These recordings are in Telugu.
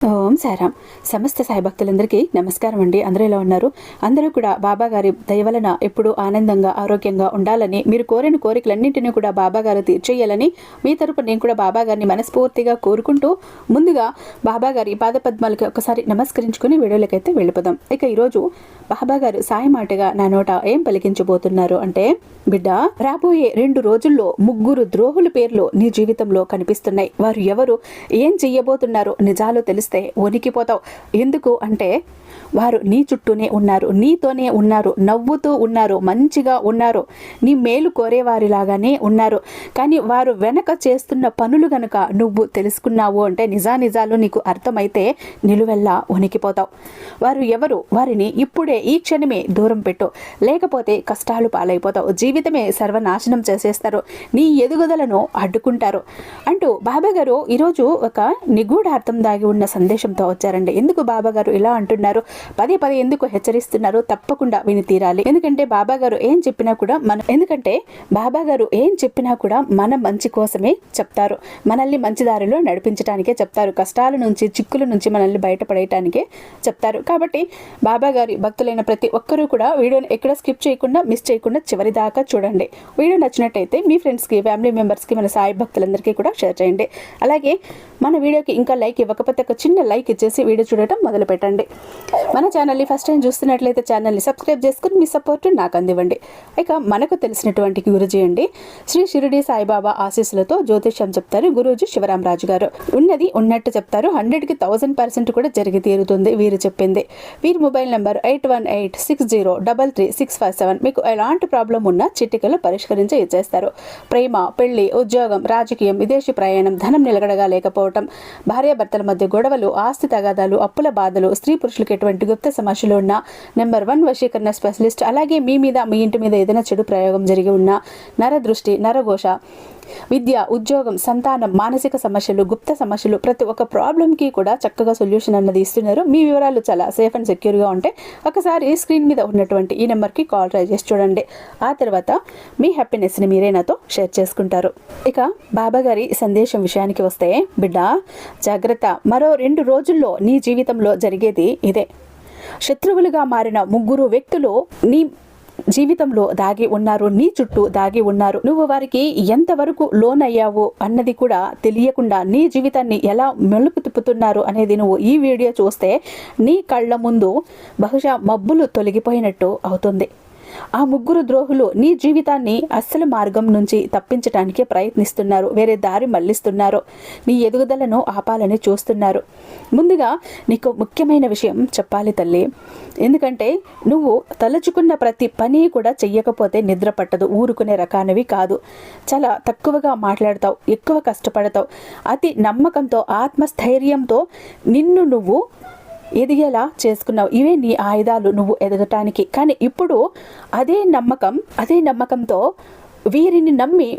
ఓం సారాం. సమస్త సాయి భక్తులందరికీ నమస్కారం అండి. అందరూ ఎలా ఉన్నారు? అందరూ కూడా బాబాగారి దయవలన ఎప్పుడూ ఆనందంగా ఆరోగ్యంగా ఉండాలని మీరు కోరిన కోరికలన్నింటినీ కూడా బాబాగారు తీర్చేయాలని మీ తరపు నేను కూడా బాబా గారిని మనస్ఫూర్తిగా కోరుకుంటూ ముందుగా బాబాగారి పాదపద్మాలకి ఒకసారి నమస్కరించుకుని వీడియోలకైతే వెళ్ళిపోదాం. ఇక ఈరోజు బాబాగారు సాయి మాటగా నా నోట ఏం పలికించబోతున్నారు అంటే బిడ్డ రాబోయే రెండు రోజుల్లో ముగ్గురు ద్రోహుల పేర్లు నీ జీవితంలో కనిపిస్తున్నాయి. వారు ఎవరు? ఏం చెయ్యబోతున్నారో? నిజాలు తెలుసు చూస్తే వణికిపోతావు. ఎందుకు అంటే వారు నీ చుట్టూనే ఉన్నారు నీతోనే ఉన్నారు నవ్వుతూ ఉన్నారు మంచిగా ఉన్నారు. నీ మేలు కోరేవారిలాగానే ఉన్నారు. కానీ వారు వెనక చేస్తున్న పనులు గనుక నువ్వు తెలుసుకున్నావు అంటే నిజానిజాలు నీకు అర్థమైతే నిలువెల్లా వణికిపోతావు. వారు ఎవరు? వారిని ఇప్పుడే ఈ క్షణమే దూరం పెట్టు. లేకపోతే కష్టాలు పాలైపోతావు. జీవితమే సర్వనాశనం చేసేస్తారు. నీ ఎదుగుదలను అడ్డుకుంటారు. అంటూ బాబా గారు ఈరోజు ఒక నిగూఢార్థం దాగి ఉన్న సందేశంతో వచ్చారండి. ఎందుకు బాబా గారు ఇలా అంటున్నారు? పదే పదే ఎందుకు హెచ్చరిస్తున్నారు? తప్పకుండా విని తీరాలి. ఎందుకంటే బాబా గారు ఏం చెప్పినా కూడా మన ఎందుకంటే బాబా గారు ఏం చెప్పినా కూడా మన మంచి కోసమే చెప్తారు. మనల్ని మంచి దారిలో నడిపించడానికే చెప్తారు. కష్టాల నుంచి చిక్కుల నుంచి మనల్ని బయటపడేయటానికే చెప్తారు. కాబట్టి బాబా గారి భక్తులైన ప్రతి ఒక్కరూ కూడా వీడియోని ఎక్కడ స్కిప్ చేయకుండా మిస్ చేయకుండా చివరి దాకా చూడండి. వీడియో నచ్చినట్టయితే మీ ఫ్రెండ్స్కి ఫ్యామిలీ మెంబర్స్కి మన సాయి భక్తులందరికీ కూడా షేర్ చేయండి. అలాగే మన వీడియోకి ఇంకా లైక్ ఇవ్వకపోతే ఒక చిన్న లైక్ ఇచ్చేసి వీడియో చూడటం మొదలు పెట్టండి మన ఛానల్ని ఫస్ట్ టైం చూస్తున్నట్లయితే ఛానల్ని సబ్స్క్రైబ్ చేసుకుని మీ సపోర్ట్ నాకు అందివ్వండి. ఇక మనకు తెలిసినటువంటి గురుజీ అండి. శ్రీ షిరిడి సాయిబాబా ఆశీస్సులతో జ్యోతిష్యం చెప్తారు గురూజీ శివరామరాజు గారు. ఉన్నది ఉన్నట్టు చెప్తారు. హండ్రెడ్కి థౌజండ్ పర్సెంట్ కూడా జరిగి తీరుతుంది వీరు చెప్పింది. వీరి mobile number eight one eight six zero double three six five seven మీకు ఎలాంటి ప్రాబ్లం ఉన్నా చిటికలు పరిష్కరించి ఇచ్చేస్తారు. ప్రేమ పెళ్ళి ఉద్యోగం రాజకీయం విదేశీ ప్రయాణం ధనం నిలకడగా లేకపోవటం భార్యాభర్తల మధ్య గొడవలు ఆస్తి తగాదాలు అప్పుల బాధలు స్త్రీ పురుషులకు ఎటువంటి గుప్త సమస్యలు ఉన్నా నెంబర్ వన్ వశీకరణ స్పెషలిస్ట్ అలాగే మీ మీద మీ ఇంటి మీద ఏదైనా చెడు ప్రయోగం జరిగి ఉన్నా నరదృష్టి నరఘోష విద్య ఉద్యోగం సంతానం మానసిక సమస్యలు గుప్త సమస్యలు ప్రతి ఒక్క ప్రాబ్లంకి కూడా చక్కగా సొల్యూషన్ అన్నది ఇస్తున్నారు. మీ వివరాలు చాలా సేఫ్ అండ్ సెక్యూర్గా ఉంటే ఒకసారి స్క్రీన్ మీద ఉన్నటువంటి ఈ నెంబర్కి కాల్ ట్రై చేసి చూడండి. ఆ తర్వాత మీ హ్యాపీనెస్ని మీరే నాతో షేర్ చేసుకుంటారు. ఇక బాబా గారి సందేశం విషయానికి వస్తే బిడ్డ జాగ్రత్త. మరో రెండు రోజుల్లో నీ జీవితంలో జరిగేది ఇదే. శత్రువులుగా మారిన ముగ్గురు వ్యక్తులు నీ జీవితంలో దాగి ఉన్నారు నీ చుట్టూ దాగి ఉన్నారు. నువ్వు వారికి ఎంతవరకు లోన్ అయ్యావో అన్నది కూడా తెలియకుండా నీ జీవితాన్ని ఎలా మెలుపు తిప్పుతున్నారు అనేది నువ్వు ఈ వీడియో చూస్తే నీ కళ్ళ ముందు బహుశా మబ్బులు తొలగిపోయినట్టు అవుతుంది. ఆ ముగ్గురు ద్రోహులు నీ జీవితాన్ని అస్సలు మార్గం నుంచి తప్పించటానికే ప్రయత్నిస్తున్నారు. వేరే దారి మళ్ళిస్తున్నారు నీ ఎదుగుదలను ఆపాలని చూస్తున్నారు. ముందుగా నీకు ముఖ్యమైన విషయం చెప్పాలి తల్లి. ఎందుకంటే నువ్వు తలుచుకున్న ప్రతి పని కూడా చెయ్యకపోతే నిద్ర పట్టదు. ఊరుకునే రకానివి కాదు. చాలా తక్కువగా మాట్లాడతావు. ఎక్కువ కష్టపడతావు. అతి నమ్మకంతో ఆత్మస్థైర్యంతో నిన్ను నువ్వు ఎదిగేలా చేసుకున్నావు. ఇవే నీ ఆయుధాలు నువ్వు ఎదగటానికి. కానీ ఇప్పుడు అదే నమ్మకం అదే నమ్మకంతో వీరిని నమ్మి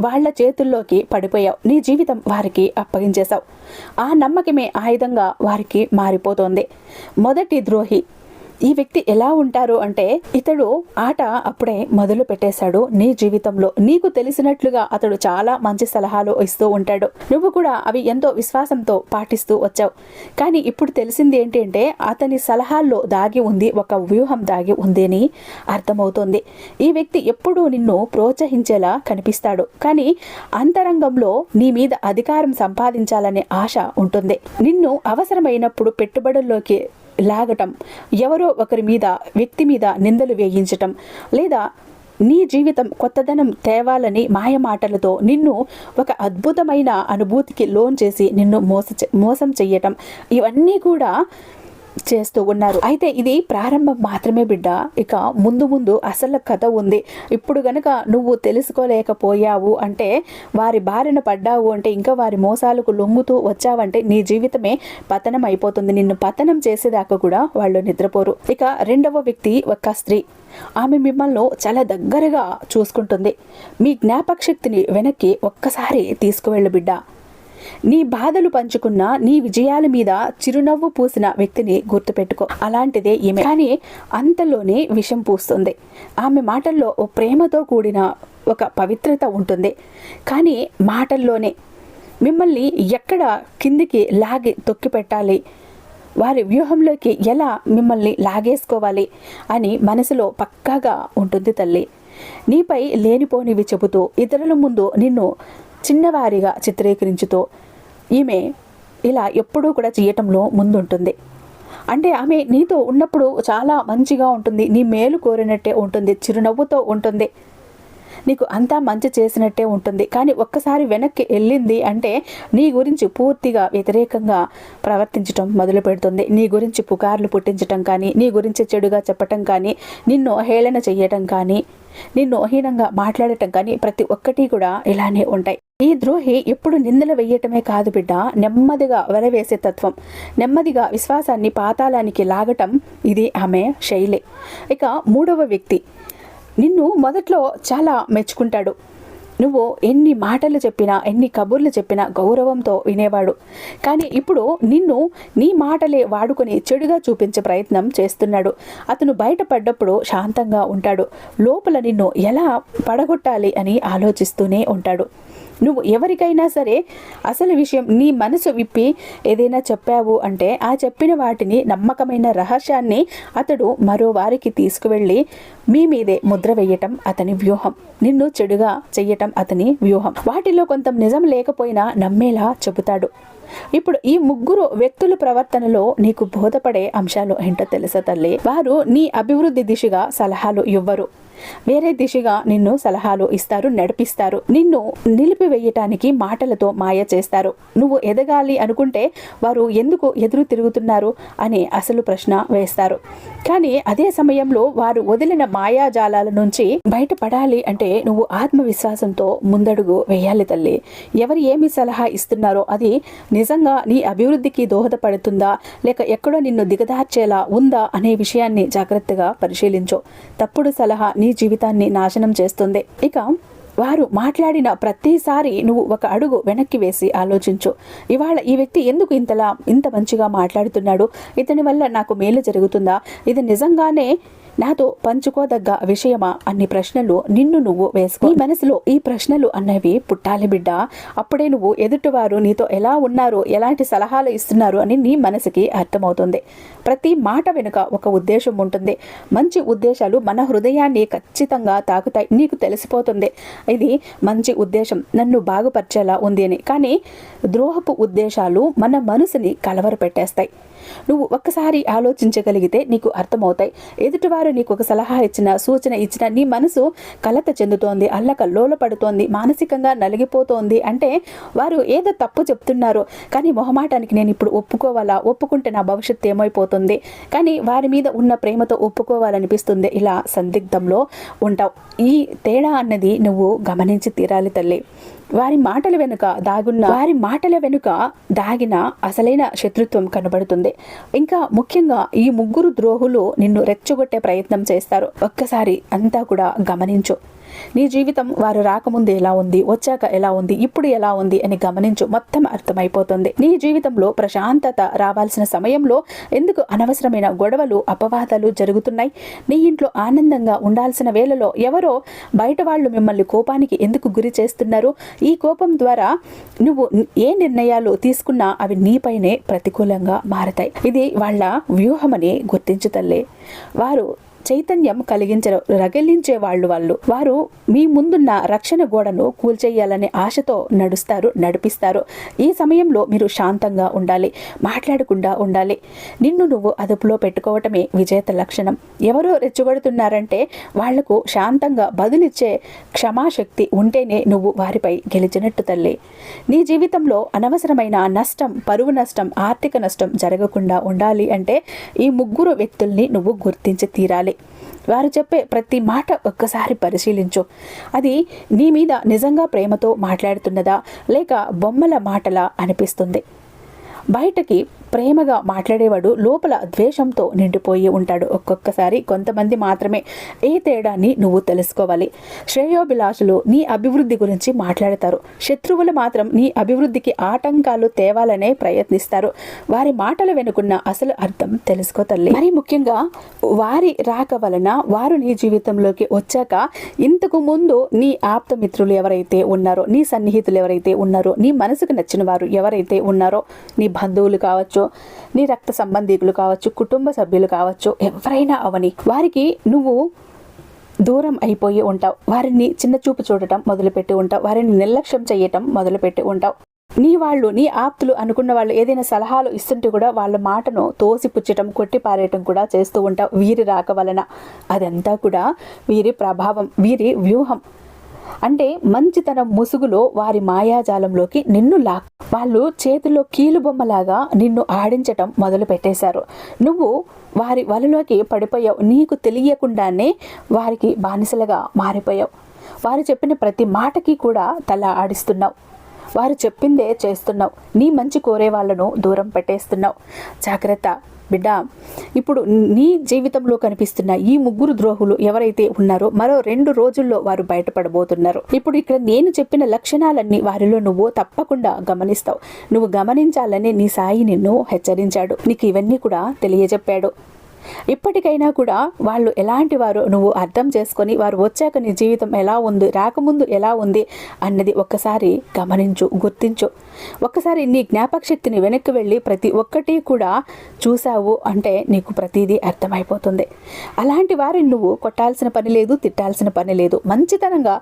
వాళ్ళ చేతుల్లోకి పడిపోయావు. నీ జీవితం వారికి అప్పగించేశావు. ఆ నమ్మకమే ఆయుధంగా వారికి మారిపోతోంది. మొదటి ద్రోహి ఈ వ్యక్తి ఎలా ఉంటారు అంటే ఇతడు ఆట అప్పుడే మొదలు పెట్టేశాడు. నీ జీవితంలో నీకు తెలిసినట్లుగా అతడు చాలా మంచి సలహాలు ఇస్తూ ఉంటాడు. నువ్వు కూడా అవి ఎంతో విశ్వాసంతో పాటిస్తూ వచ్చావు. కానీ ఇప్పుడు తెలిసింది ఏంటంటే అతని సలహాల్లో దాగి ఉంది ఒక వ్యూహం దాగి ఉంది అని అర్థమవుతోంది. ఈ వ్యక్తి ఎప్పుడూ నిన్ను ప్రోత్సహించేలా కనిపిస్తాడు. కానీ అంతరంగంలో నీ మీద అధికారం సంపాదించాలనే ఆశ ఉంటుంది. నిన్ను అవసరమైనప్పుడు పెట్టుబడుల్లోకి లాగటం. ఎవరో ఒకరి మీద వ్యక్తి మీద నిందలు వేయించటం. లేదా నీ జీవితం కొత్తదనం తేవాలని మాయమాటలతో నిన్ను ఒక అద్భుతమైన అనుభూతికి లోన్ చేసి నిన్ను మోస మోసం చెయ్యటం. ఇవన్నీ కూడా చేస్తూ ఉన్నారు. అయితే ఇది ప్రారంభం మాత్రమే బిడ్డ. ఇక ముందు ముందు అసలు కథ ఉంది. ఇప్పుడు గనక నువ్వు తెలుసుకోలేకపోయావు అంటే వారి బారిన పడ్డావు అంటే ఇంకా వారి మోసాలకు లొంగుతూ వచ్చావంటే నీ జీవితమే పతనం అయిపోతుంది. నిన్ను పతనం చేసేదాకా కూడా వాళ్ళు నిద్రపోరు. ఇక రెండవ వ్యక్తి ఒక స్త్రీ. ఆమె మిమ్మల్ని చాలా దగ్గరగా చూసుకుంటుంది. మీ జ్ఞాపక శక్తిని వెనక్కి ఒక్కసారి తీసుకువెళ్ళు బిడ్డ. నీ బాధలు పంచుకున్న నీ విజయాల మీద చిరునవ్వు పూసిన వ్యక్తిని గుర్తుపెట్టుకో. అలాంటిదే ఈమె. కానీ అంతలోనే విషం పూస్తుంది. ఆమె మాటల్లో ఓ ప్రేమతో కూడిన ఒక పవిత్రత ఉంటుంది. కానీ మాటల్లోనే. మిమ్మల్ని ఎక్కడ కిందికి లాగి తొక్కి పెట్టాలి? వారి వ్యూహంలోకి ఎలా మిమ్మల్ని లాగేసుకోవాలి? అని మనసులో పక్కాగా ఉంటుంది తల్లి. నీపై లేనిపోనివి చెబుతూ ఇతరుల ముందు నిన్ను చిన్నవారిగా చిత్రీకరించుతూ ఈమె ఇలా ఎప్పుడూ కూడా చేయటంలో ముందుంటుంది. అంటే ఆమె నీతో ఉన్నప్పుడు చాలా మంచిగా ఉంటుంది నీ మేలు కోరినట్టే ఉంటుంది చిరునవ్వుతో ఉంటుంది. నీకు అంతా మంచి చేసినట్టే ఉంటుంది. కానీ ఒక్కసారి వెనక్కి వెళ్ళింది అంటే నీ గురించి పూర్తిగా వ్యతిరేకంగా ప్రవర్తించటం మొదలు పెడుతుంది. నీ గురించి పుకార్లు పుట్టించటం కానీ నీ గురించి చెడుగా చెప్పటం కానీ నిన్ను హేళన చెయ్యటం కానీ నిన్ను హీనంగా మాట్లాడటం కానీ ప్రతి ఒక్కటి కూడా ఇలానే ఉంటాయి. ఈ ద్రోహి ఎప్పుడు నిందలు వెయ్యటమే కాదు బిడ్డ నెమ్మదిగా వరవేసే తత్వం. నెమ్మదిగా విశ్వాసాన్ని పాతాళానికి లాగటం ఇది ఆమె శైలి. ఇక మూడవ వ్యక్తి. నిన్ను మొదట్లో చాలా మెచ్చుకుంటాడు. నువ్వు ఎన్ని మాటలు చెప్పినా ఎన్ని కబుర్లు చెప్పినా గౌరవంతో వినేవాడు. కానీ ఇప్పుడు నిన్ను నీ మాటలే వాడుకొని చెడుగా చూపించే ప్రయత్నం చేస్తున్నాడు. అతను బయటపడ్డప్పుడు శాంతంగా ఉంటాడు. లోపల నిన్ను ఎలా పడగొట్టాలి అని ఆలోచిస్తూనే ఉంటాడు. నువ్వు ఎవరికైనా సరే అసలు విషయం నీ మనసు విప్పి ఏదైనా చెప్పావు అంటే ఆ చెప్పిన వాటిని నమ్మకమైన రహస్యాన్ని అతడు మరో వారికి తీసుకువెళ్ళి మీ మీదే ముద్ర వేయటం అతని వ్యూహం. నిన్ను చెడుగా చెయ్యటం అతని వ్యూహం. వాటిలో కొంత నిజం లేకపోయినా నమ్మేలా చెబుతాడు. ఇప్పుడు ఈ ముగ్గురు వ్యక్తుల ప్రవర్తనలో నీకు బోధపడే అంశాలు ఏంటో తెలుసా తల్లి? వారు నీ అభివృద్ధి దిశగా సలహాలు ఇవ్వరు. వేరే దిశగా నిన్ను సలహాలు ఇస్తారు నడిపిస్తారు. నిన్ను నిలిపివేయటానికి మాటలతో మాయ చేస్తారు. నువ్వు ఎదగాలి అనుకుంటే వారు ఎందుకు ఎదురు తిరుగుతున్నారు అనే అసలు ప్రశ్న వేస్తారు. కానీ అదే సమయంలో వారు వదిలిన మాయాజాలాల నుంచి బయటపడాలి అంటే నువ్వు ఆత్మవిశ్వాసంతో ముందడుగు వేయాలి తల్లి. ఎవరు ఏమి సలహా ఇస్తున్నారో అది నిజంగా నీ అభివృద్ధికి దోహదపడుతుందా? లేక ఎక్కడో నిన్ను దిగదార్చేలా ఉందా అనే విషయాన్ని జాగ్రత్తగా పరిశీలించు. తప్పుడు సలహా నీ జీవితాన్ని నాశనం చేస్తుంది. ఇక వారు మాట్లాడిన ప్రతిసారి నువ్వు ఒక అడుగు వెనక్కి వేసి ఆలోచించు. ఇవాళ ఈ వ్యక్తి ఎందుకు ఇంతలా ఇంత మంచిగా మాట్లాడుతున్నాడు? ఇతని వల్ల నాకు మేలు జరుగుతుందా? ఇది నిజంగానే నాతో పంచుకోదగ్గ విషయమా అన్ని ప్రశ్నలు నిన్ను నువ్వు వేసుకో. నీ మనసులో ఈ ప్రశ్నలు అన్నవి పుట్టాలి బిడ్డ. అప్పుడే నువ్వు ఎదుటివారు నీతో ఎలా ఉన్నారు ఎలాంటి సలహాలు ఇస్తున్నారు అని నీ మనసుకి అర్థమవుతుంది. ప్రతి మాట వెనుక ఒక ఉద్దేశం ఉంటుంది. మంచి ఉద్దేశాలు మన హృదయాన్ని ఖచ్చితంగా తాకుతాయి. నీకు తెలిసిపోతుంది. ఇది మంచి ఉద్దేశం. నన్ను బాగుపరిచేలా ఉంది అని. కానీ ద్రోహపు ఉద్దేశాలు మన మనసుని కలవరపెట్టేస్తాయి. నువ్వు ఒక్కసారి ఆలోచించగలిగితే నీకు అర్థమవుతాయి. ఎదుటివారు నీకు ఒక సలహా ఇచ్చిన సూచన ఇచ్చిన నీ మనసు కలత చెందుతోంది అల్లక లోలపడుతోంది మానసికంగా నలిగిపోతోంది అంటే వారు ఏదో తప్పు చెప్తున్నారు. కానీ మొహమాటానికి నేను ఇప్పుడు ఒప్పుకోవాలా? ఒప్పుకుంటే నా భవిష్యత్తు ఏమైపోతుంది? కానీ వారి మీద ఉన్న ప్రేమతో ఒప్పుకోవాలనిపిస్తుంది. ఇలా సందిగ్ధంలో ఉంటావు. ఈ తేడా అన్నది నువ్వు గమనించి తీరాలి తల్లి. వారి మాటల వెనుక దాగున్న వారి మాటల వెనుక దాగిన అసలైన శత్రుత్వం కనబడుతుంది. ఇంకా ముఖ్యంగా ఈ ముగ్గురు ద్రోహులు నిన్ను రెచ్చగొట్టే ప్రయత్నం చేస్తారు. ఒక్కసారి అంతా కూడా గమనించు. నీ జీవితం వారు రాకముందు ఎలా ఉంది వచ్చాక ఎలా ఉంది ఇప్పుడు ఎలా ఉంది అని గమనించు మొత్తం అర్థమైపోతుంది. నీ జీవితంలో ప్రశాంతత రావాల్సిన సమయంలో ఎందుకు అనవసరమైన గొడవలు అపవాదాలు జరుగుతున్నాయి? నీ ఇంట్లో ఆనందంగా ఉండాల్సిన వేళలో ఎవరో బయట వాళ్ళు మిమ్మల్ని కోపానికి ఎందుకు గురి చేస్తున్నారు? ఈ కోపం ద్వారా నువ్వు ఏ నిర్ణయాలు తీసుకున్నా అవి నీపైనే ప్రతికూలంగా మారతాయి. ఇది వాళ్ళ వ్యూహమని గుర్తించుతల్లే వారు చైతన్యం కలిగించరు రగిలించే వాళ్ళు వాళ్ళు. వారు మీ ముందున్న రక్షణ గోడను కూల్చేయాలనే ఆశతో నడుస్తారు నడిపిస్తారు. ఈ సమయంలో మీరు శాంతంగా ఉండాలి మాట్లాడకుండా ఉండాలి. నిన్ను నువ్వు అదుపులో పెట్టుకోవటమే విజేత లక్షణం. ఎవరో రెచ్చగొడుతున్నారంటే వాళ్ళకు శాంతంగా బదులిచ్చే క్షమాశక్తి ఉంటేనే నువ్వు వారిపై గెలిచినట్టు తల్లి. నీ జీవితంలో అనవసరమైన నష్టం పరువు నష్టం ఆర్థిక నష్టం జరగకుండా ఉండాలి అంటే ఈ ముగ్గురు వ్యక్తుల్ని నువ్వు గుర్తించి తీరాలి. వారు చెప్పే ప్రతి మాట ఒక్కసారి పరిశీలించు. అది నీ మీద నిజంగా ప్రేమతో మాట్లాడుతున్నదా లేక బొమ్మల మాటలా అనిపిస్తుంది? బయటకి ప్రేమగా మాట్లాడేవాడు లోపల ద్వేషంతో నిండిపోయి ఉంటాడు. ఒక్కొక్కసారి కొంతమంది మాత్రమే ఏ తేడాన్ని నువ్వు తెలుసుకోవాలి. శ్రేయోభిలాషులు నీ అభివృద్ధి గురించి మాట్లాడతారు. శత్రువులు మాత్రం నీ అభివృద్ధికి ఆటంకాలు తేవాలనే ప్రయత్నిస్తారు. వారి మాటల వెనుకున్న అసలు అర్థం తెలుసుకో తల్లి. మరి ముఖ్యంగా వారి రాక వలన వారు నీ జీవితంలోకి వచ్చాక ఇంతకు ముందు నీ ఆప్త మిత్రులు ఎవరైతే ఉన్నారో నీ సన్నిహితులు ఎవరైతే ఉన్నారో నీ మనసుకు నచ్చిన వారు ఎవరైతే ఉన్నారో నీ బంధువులు కావచ్చు నీ రక్త సంబంధికులు కావచ్చు కుటుంబ సభ్యులు కావచ్చు ఎవరైనా అవని వారికి నువ్వు దూరం అయిపోయి ఉంటావు. వారిని చిన్న చూపు చూడటం మొదలుపెట్టి ఉంటావు. వారిని నిర్లక్ష్యం చేయటం మొదలుపెట్టి ఉంటావు. నీ వాళ్ళు నీ ఆప్తులు అనుకున్న వాళ్ళు ఏదైనా సలహాలు ఇస్తుంటే కూడా వాళ్ళ మాటను తోసిపుచ్చటం కొట్టి పారేయటం కూడా చేస్తూ ఉంటావు. వీరి రాక వలన అదంతా కూడా వీరి ప్రభావం వీరి వ్యూహం. అంటే మంచితనం ముసుగులో వారి మాయాజాలంలోకి నిన్ను లా వాళ్ళు చేతిలో కీలుబొమ్మలాగా నిన్ను ఆడించటం మొదలు పెట్టేశారు. నువ్వు వారి వలలోకి పడిపోయావు. నీకు తెలియకుండానే వారికి బానిసలుగా మారిపోయావు. వారు చెప్పిన ప్రతి మాటకి కూడా తల ఆడిస్తున్నావు. వారు చెప్పిందే చేస్తున్నావు. నీ మంచి కోరే వాళ్ళను దూరం పెట్టేస్తున్నావు. జాగ్రత్త. బిడ్డ. ఇప్పుడు నీ జీవితంలో కనిపిస్తున్న ఈ ముగ్గురు ద్రోహులు ఎవరైతే ఉన్నారో మరో రెండు రోజుల్లో వారు బయటపడబోతున్నారు. ఇప్పుడు ఇక్కడ నేను చెప్పిన లక్షణాలన్నీ వారిలో నువ్వు తప్పకుండా గమనిస్తావు. నువ్వు గమనించాలని నీ సాయి నిన్ను హెచ్చరించాడు. నీకు ఇవన్నీ కూడా తెలియజెప్పాడు. ఇప్పటికైనా కూడా వాళ్ళు ఎలాంటి వారు నువ్వు అర్థం చేసుకొని వారు వచ్చాక నీ జీవితం ఎలా ఉంది రాకముందు ఎలా ఉంది అన్నది ఒక్కసారి గమనించు గుర్తించు. ఒక్కసారి నీ జ్ఞాపక శక్తిని వెనక్కి వెళ్ళి ప్రతి ఒక్కటి కూడా చూసావు అంటే నీకు ప్రతిదీ అర్థమైపోతుంది. అలాంటి వారిని నువ్వు కొట్టాల్సిన పని లేదు తిట్టాల్సిన పని లేదు. మంచితనంగా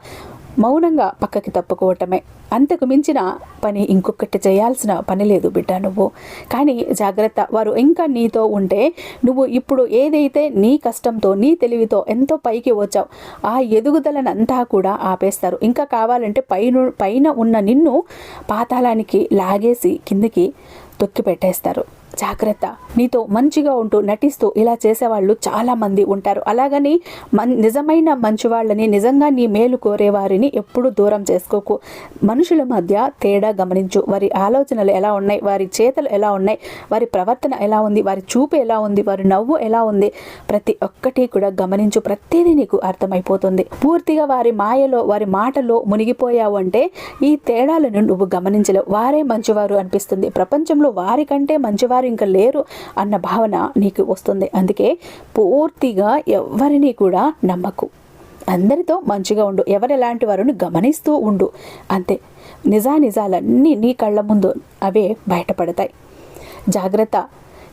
మౌనంగా పక్కకి తప్పుకోవటమే. అంతకు మించిన పని ఇంకొకటి చేయాల్సిన పని లేదు బిడ్డ నువ్వు. కానీ జాగ్రత్త వారు ఇంకా నీతో ఉంటే నువ్వు ఇప్పుడు ఏదైతే నీ కష్టంతో నీ తెలివితో ఎంతో పైకి వచ్చావు ఆ ఎదుగుదలనంతా కూడా ఆపేస్తారు. ఇంకా కావాలంటే పైన పైన ఉన్న నిన్ను పాతాళానికి లాగేసి కిందికి తొక్కి పెట్టేస్తారు జాగ్రత్త. నీతో మంచిగా ఉంటూ నటిస్తూ ఇలా చేసేవాళ్ళు చాలామంది ఉంటారు. అలాగని మన్ నిజమైన మంచివాళ్ళని నిజంగా నీ మేలు కోరే వారిని ఎప్పుడూ దూరం చేసుకోకు. మనుషుల మధ్య తేడా గమనించు. వారి ఆలోచనలు ఎలా ఉన్నాయి? వారి చేతలు ఎలా ఉన్నాయి? వారి ప్రవర్తన ఎలా ఉంది? వారి చూపు ఎలా ఉంది? వారి నవ్వు ఎలా ఉంది? ప్రతి ఒక్కటి కూడా గమనించు. ప్రతిదీ నీకు అర్థమైపోతుంది. పూర్తిగా వారి మాయలో వారి మాటలో మునిగిపోయావు అంటే ఈ తేడాలను నువ్వు గమనించలేవు. వారే మంచివారు అనిపిస్తుంది. ప్రపంచంలో వారికంటే మంచివారు ఇంకా లేరు అన్న భావన నీకు వస్తుంది. అందుకే పూర్తిగా ఎవరిని కూడా నమ్మకు. అందరితో మంచిగా ఉండు. ఎవరు ఎలాంటి వారిని గమనిస్తూ ఉండు. అంతే. నిజానిజాలన్నీ నీ కళ్ళ ముందు అవే బయటపడతాయి. జాగ్రత్త.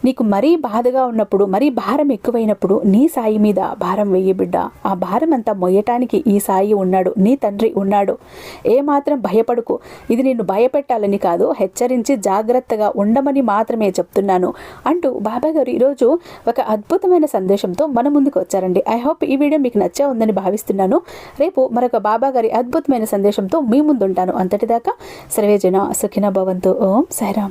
నీకు మరీ బాధగా ఉన్నప్పుడు మరీ భారం ఎక్కువైనప్పుడు నీ సాయి మీద భారం వెయ్యి బిడ్డ. ఆ భారం అంతా మొయ్యటానికి ఈ సాయి ఉన్నాడు నీ తండ్రి ఉన్నాడు. ఏమాత్రం భయపడుకు. ఇది నిన్ను భయపెట్టాలని కాదు హెచ్చరించి జాగ్రత్తగా ఉండమని మాత్రమే చెప్తున్నాను అంటూ బాబా గారు ఈరోజు ఒక అద్భుతమైన సందేశంతో మన ముందుకు వచ్చారండి. ఐ హోప్ ఈ వీడియో మీకు నచ్చే ఉందని భావిస్తున్నాను. రేపు మరొక బాబా గారి అద్భుతమైన సందేశంతో మీ ముందుంటాను. అంతటిదాకా సర్వేజన సుఖిన భవంతు. ఓం సాయిరామ్.